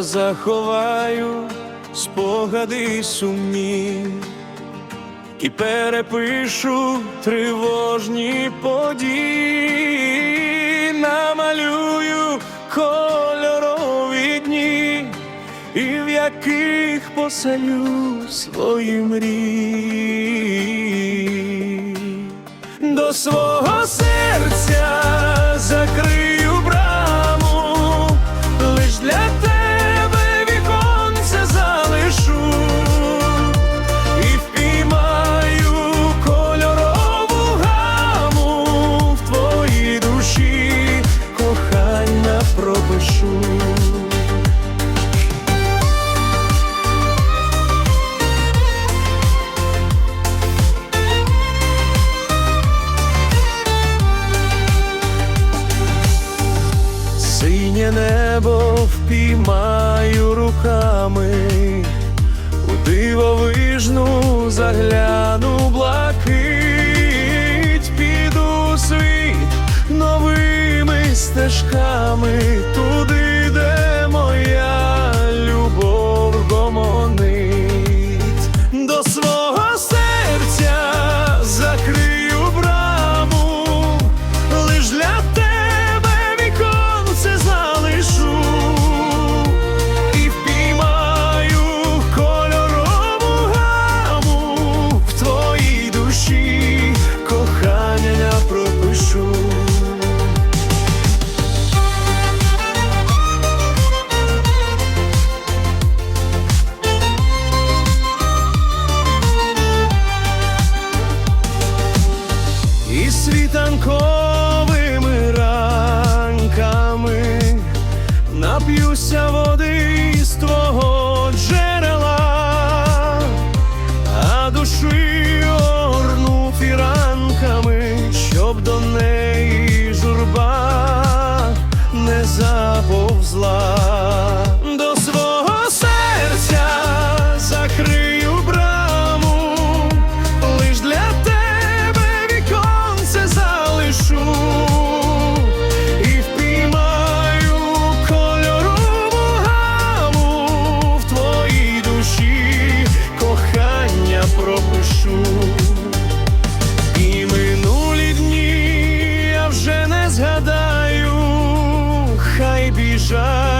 заховаю спогади сумні і перепишу тривожні події, намалюю кольорові дні, і в яких поселю свої мрії до свого серця. Синє небо впіймаю руками, у дивовижну загляну блакить, піду світ новими стежками. світанковими ранками нап'юся.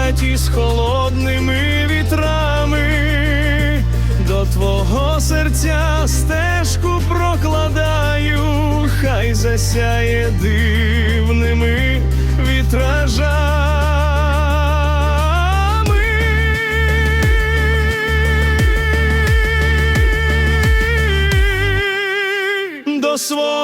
хаті з холодними вітрами, до твого серця стежку прокладаю, хай засяє дивними вітражами. До свого